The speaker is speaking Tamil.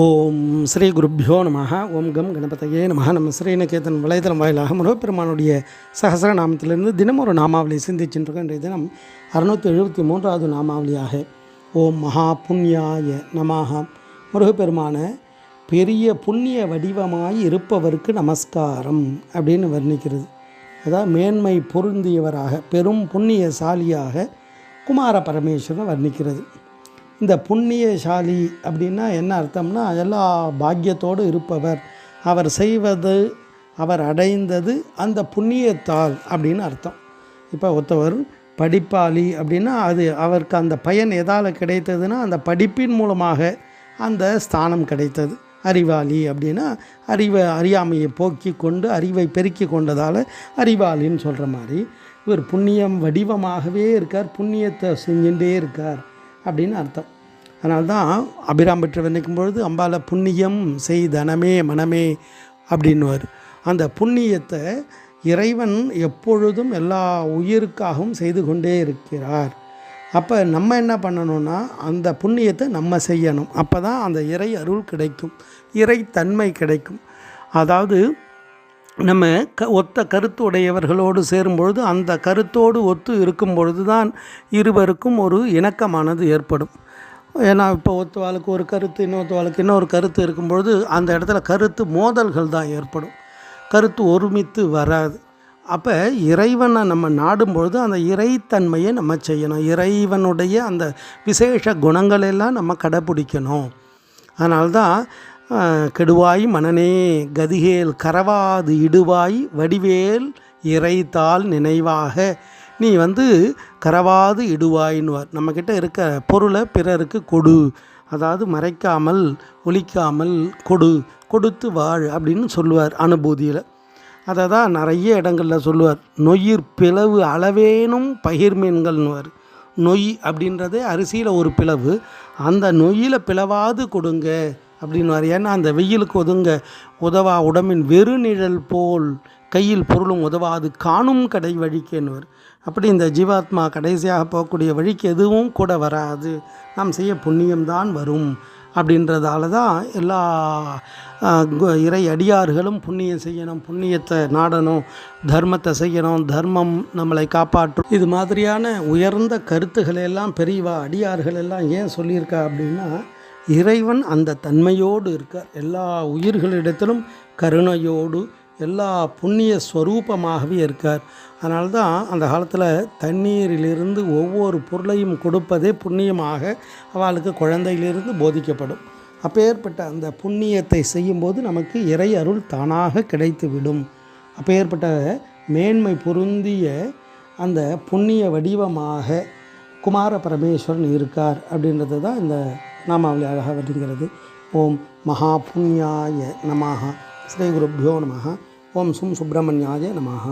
ஓம் ஸ்ரீ குருப்பியோ நம ஓம் கம் கணபதையே நம நம்ம ஸ்ரீநகேதன் வலைதளம் வாயிலாக முருகப்பெருமானுடைய சகசரநாமத்திலிருந்து தினம் ஒரு நாமாவளி சிந்திச்சுருக்கோம் இன்றைய தினம் அறுநூற்றி எழுபத்தி மூன்றாவது நாமாவளியாக ஓம் மகா புண்ணியாய நமாக முருகப்பெருமான பெரிய புண்ணிய வடிவமாய் இருப்பவருக்கு நமஸ்காரம் அப்படின்னு வர்ணிக்கிறது. அதாவது மேன்மை பொருந்தியவராக பெரும் புண்ணியசாலியாக குமார பரமேஸ்வரன் வர்ணிக்கிறது. இந்த புண்ணியசாலி அப்படின்னா என்ன அர்த்தம்னா எல்லா பாக்கியத்தோடு இருப்பவர். அவர் செய்வது அவர் அடைந்தது அந்த புண்ணியத்தால் அப்படின்னு அர்த்தம். இப்போ ஒருத்தவர் படிப்பாளி அப்படின்னா அது அவருக்கு அந்த பயன் எதால் கிடைத்ததுன்னா அந்த படிப்பின் மூலமாக அந்த ஸ்தானம் கிடைத்தது. அறிவாளி அப்படின்னா அறிவை அறியாமையை போக்கி கொண்டு அறிவை பெருக்கி கொண்டதால் அறிவாளின்னு சொல்கிற மாதிரி. இவர் புண்ணியம் வடிவமாகவே இருக்கார் புண்ணியத்தை செஞ்சுட்டே இருக்கார். அப்படின்னு அர்த்தம். அதனால தான் அபிராம் பெற்று வர்ணிக்கும் பொழுது அம்பால புண்ணியம் செய் தனமே மனமே அப்படின்னுவார். அந்த புண்ணியத்தை இறைவன் எப்பொழுதும் எல்லா உயிருக்காகவும் செய்து கொண்டே இருக்கிறார். அப்போ நம்ம என்ன பண்ணணும்னா அந்த புண்ணியத்தை நம்ம செய்யணும். அப்போ தான் அந்த இறை அருள் கிடைக்கும். இறை தன்மை கிடைக்கும். அதாவது நம்ம க ஒத்த கருத்துடையவர்களோடு சேரும்பொழுது அந்த கருத்தோடு ஒத்து இருக்கும் பொழுது தான் இருவருக்கும் ஒரு இணக்கமானது ஏற்படும். ஏன்னா இப்போ ஒத்துவாளுக்கு ஒரு கருத்து இன்னொருத்தவாளுக்கு இன்னொரு கருத்து இருக்கும்பொழுது அந்த இடத்துல கருத்து மோதல்கள் தான் ஏற்படும். கருத்து ஒருமித்து வராது. அப்போ இறைவனை நம்ம நாடும்பொழுது அந்த இறைத்தன்மையை நம்ம செய்யணும். இறைவனுடைய அந்த விசேஷ குணங்களெல்லாம் நம்ம கடைப்பிடிக்கணும் அதனால்தான் கெடுவாய் மனநே கதிகேல் கரவாது இடுவாய் வடிவேல் இறைத்தால் நினைவாக. நீ வந்து கரவாது இடுவாயின்வார் நம்மக்கிட்ட இருக்க பொருளை பிறருக்கு கொடு. அதாவது மறைக்காமல் ஒழிக்காமல் கொடு. கொடுத்து வாழ் அப்படின்னு சொல்லுவார் அனுபூதியில். அதை தான் நிறைய இடங்களில் சொல்லுவார். நொயிர் பிளவு அளவேனும் பகிர்மீன்கள்னுவார். நொய் அப்படின்றதே அரிசியில் ஒரு பிளவு. அந்த நொய்யில் பிளவாது கொடுங்க. அப்படின்வார் ஏன்னா அந்த வெயிலுக்கு ஒதுங்க உதவா உடம்பின் வெறுநிழல் போல் கையில் பொருளும் உதவாது காணும் கடை வழிக்கேன்வர் அப்படி இந்த ஜீவாத்மா கடைசியாக போகக்கூடிய வழிக்கு எதுவும் கூட வராது. நாம் செய்ய புண்ணியம்தான் வரும் அப்படின்றதால தான் எல்லா இறை அடியார்களும் புண்ணியம் செய்யணும் புண்ணியத்தை நாடணும் தர்மத்தை செய்யணும் தர்மம் நம்மளை காப்பாற்றும். இது மாதிரியான உயர்ந்த கருத்துக்களை எல்லாம் பெரியவா அடியார்கள் எல்லாம் ஏன் சொல்லியிருக்கா அப்படின்னா இறைவன் அந்த தன்மையோடு இருக்கார். எல்லா உயிர்களிடத்திலும் கருணையோடு எல்லா புண்ணிய ஸ்வரூபமாகவே இருக்கார். அதனால தான் அந்த காலத்தில் தண்ணீரிலிருந்து ஒவ்வொரு பொருளையும் கொடுப்பதே புண்ணியமாக அவளுக்கு குழந்தையிலிருந்து போதிக்கப்படும். அப்பேற்பட்ட அந்த புண்ணியத்தை செய்யும்போது நமக்கு இறை அருள் தானாக கிடைத்துவிடும். அப்பேற்பட்ட மேன்மை பொருந்திய அந்த புண்ணிய வடிவமாக குமார பரமேஸ்வரன் இருக்கார் அப்படின்றது தான் இந்த நாமாவளி அழகாக வருகிறது ஓம் மகா புண்ணியாய நமாக ஸ்ரீ குருப்பியோ நம ஓம் சும் சுப்பிரமணியாய நமாக